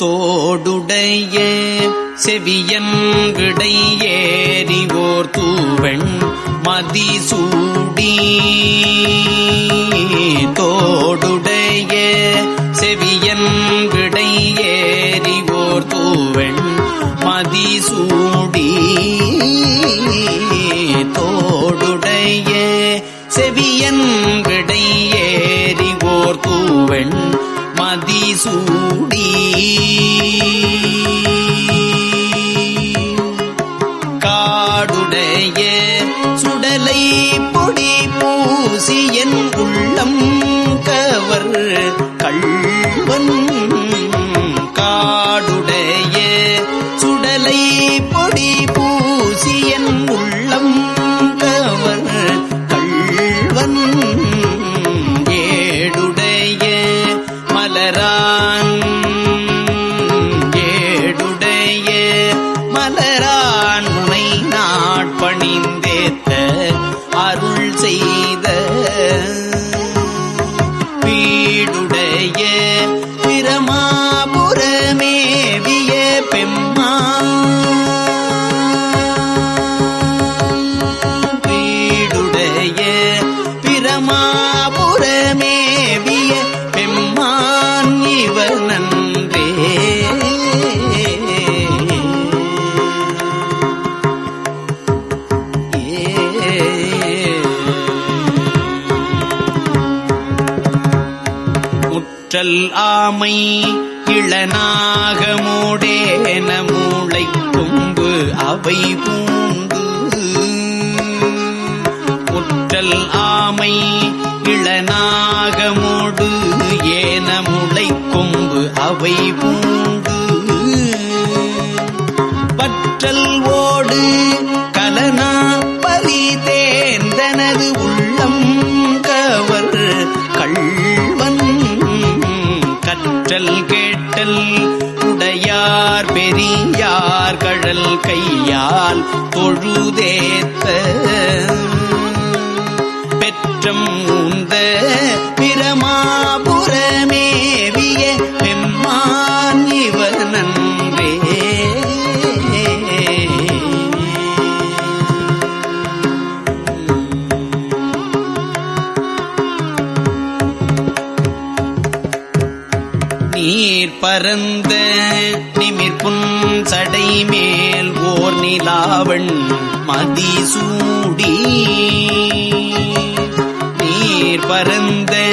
தோடுடைய செவியன் விடை ஏறிவோர் தூவெண் மதிசூடி. தோடுடைய செவியன் விடை ஏறிவோர் தூவெண் மதிசூடி. தோடுடைய செவியன் விடை ஏறிவோர் தூவெண் சூடி. முற்றல் ஆமை இளநாகமோடேன மூளை கொம்பு அவை பூந்து முற்றல் ஆமை இளநாகமோடு ஏன முளை கொம்பு அவை பூந்து பற்றல் ஓடு கற்றல் கேட்டல் உடையார் பெரியார் கழல் கையால் தொழுதேத்த பெற்றம் உந்த பரந்த நிமிர்புன் சடை மேல் ஓர் நிலாவண் மதிசூடி. நீர் பரந்த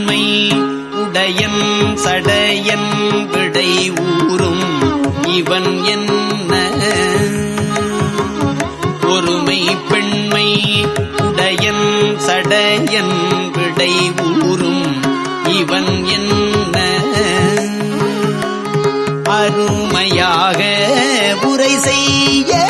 சடையன் விடை ஊறும். இவன் என்ன? ஒருமை பெண்மை உடையன் சடையன் விடை ஊறும். இவன் என்ன? அருமையாக உரை செய்ய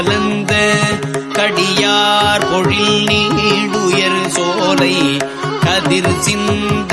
கலந்த கடியார் பொழில் நீடுயர் சோலை கதிர் சிந்த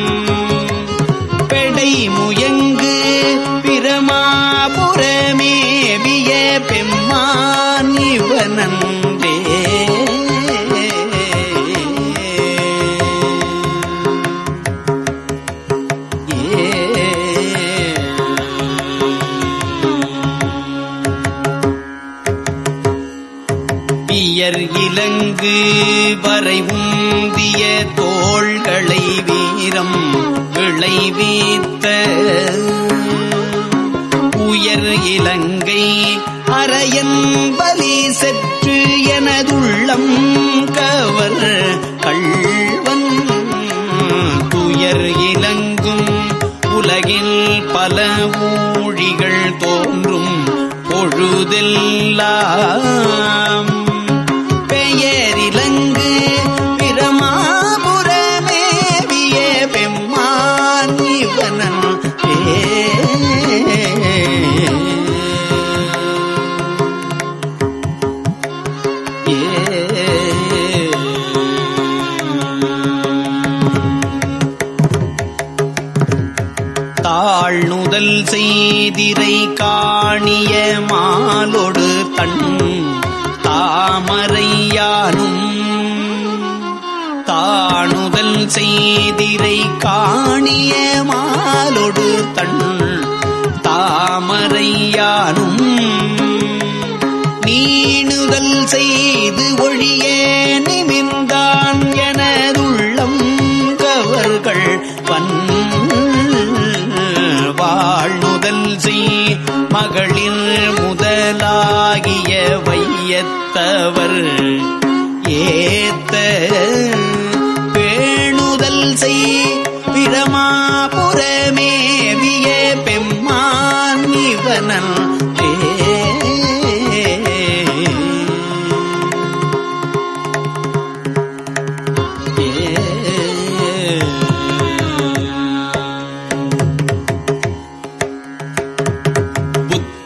பெடை முயங்கு பிரமாபுரமேவிய பெம்மான் இவனன். பொழுதெல்லாம் செய்திரை காணிய மாலொடு தன் தாமரையானும். நீணுதல் செய்து ஒழிய நிமிர்ந்தான் எனதுள்ளம் கவர்கள் பன் வாழ்நுதல் செய் மகளிர் முதலாகிய வையத்தவர் ஏத்த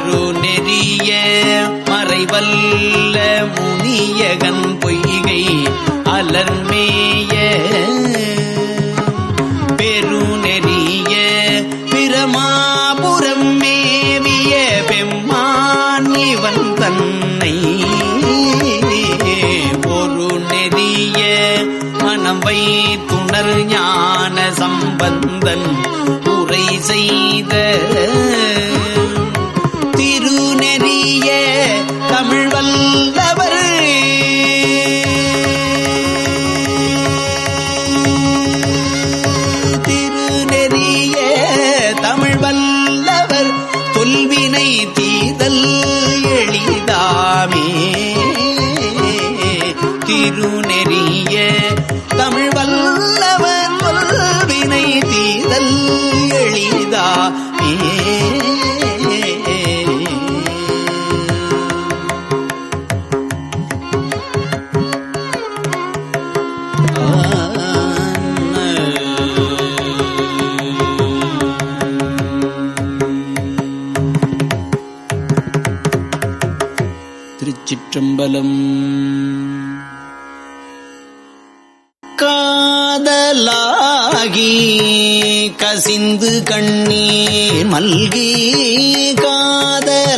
அருநெறிய மறைவல்ல முனியகன் பொய்கை அலர்மேய. பெருநெறிய பிரமாபுரம் மேவிய பெம்மான் இவன் தன்னை ஒரு நெறிய மனம் வைத்துணர் ஞான சம்பந்தன் உரை செய்த காதலும். காதலாகி கசிந்து கண்ணீர் மல்கி காதலாகி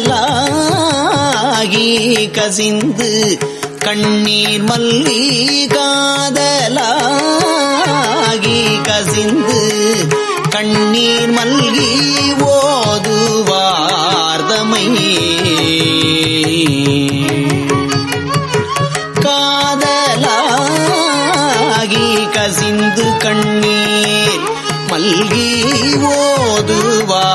கசிந்து கண்ணீர் மல்லி கண்ணீர் மல்கி ஓதுவா?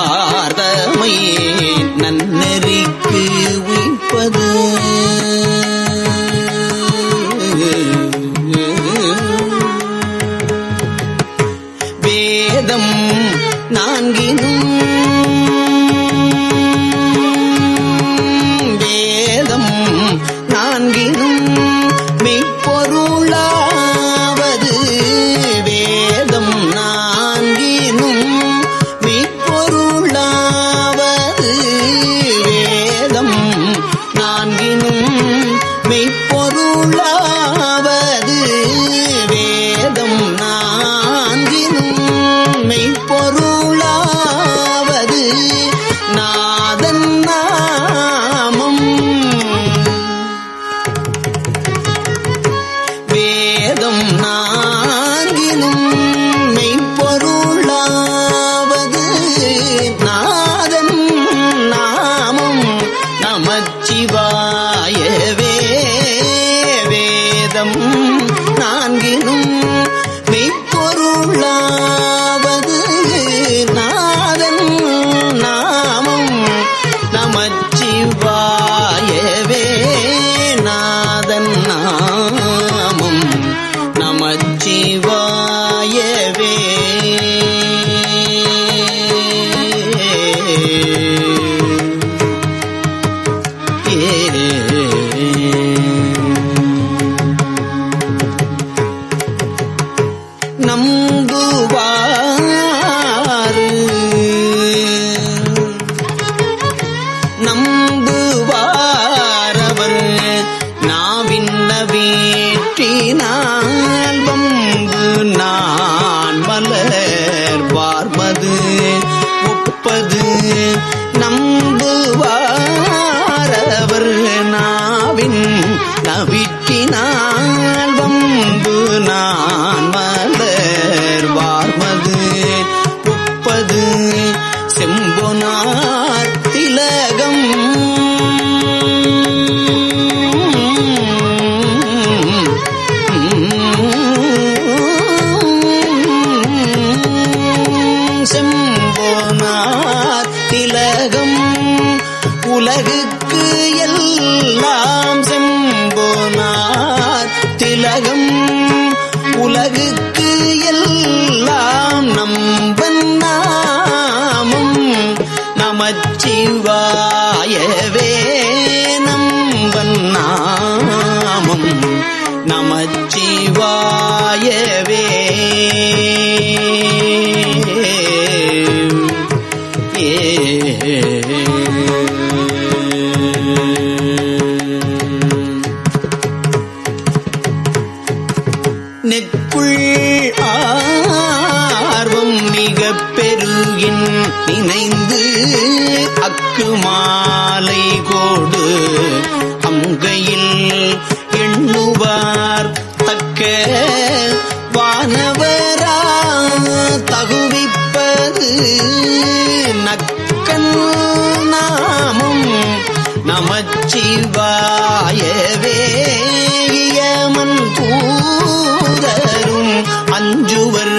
நான் நமச்சிவாயவே இயமன் தூதரும் அஞ்சுவர்.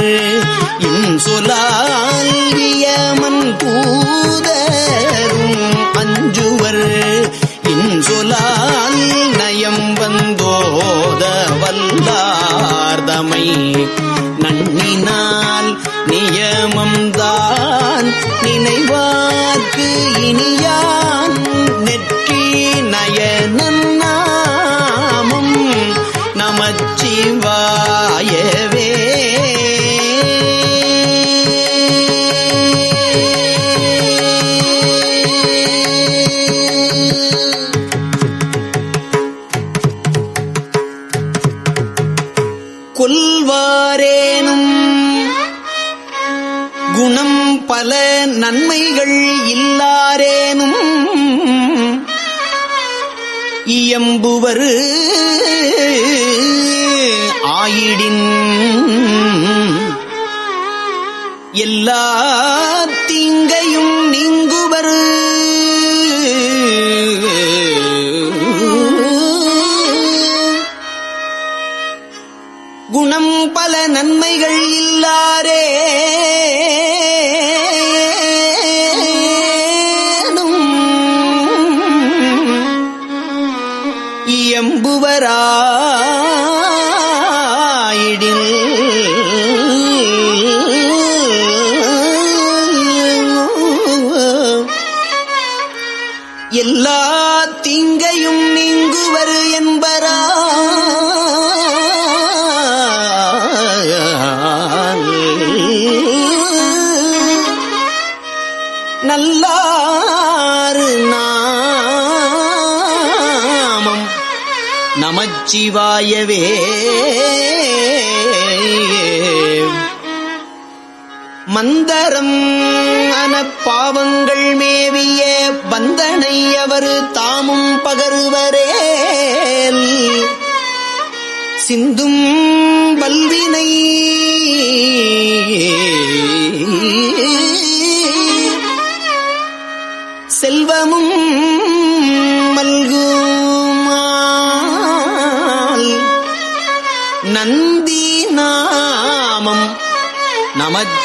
இன்சொலால் இயமன் இயம்புவர் ஆயிடின் எல்லா இயம்புவராயிடில் நமச்சிவாயவே மந்தரம் அன பாவங்கள் மேவிய பந்தனை அவர் தாமும் பகருவரே சிந்தும்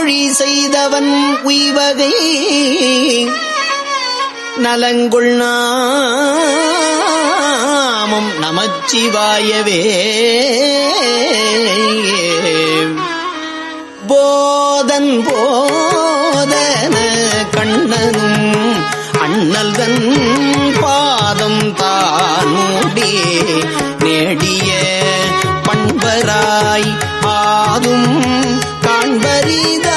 மொழி செய்தவன் உய்வகை. நலங்குள் நாமம் நமச்சிவாயவே. போதன் போதன கண்ணனும் அண்ணல்தன் பாதம் தானுடே நேடிய பண்பராய் ஆதும் காண்பரிதாகி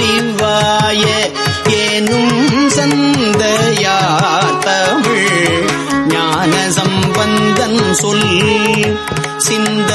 நமச்சிவாய ஏனும் சந்தையார் தமிழ் ஞான சம்பந்தன் சொல் சிந்த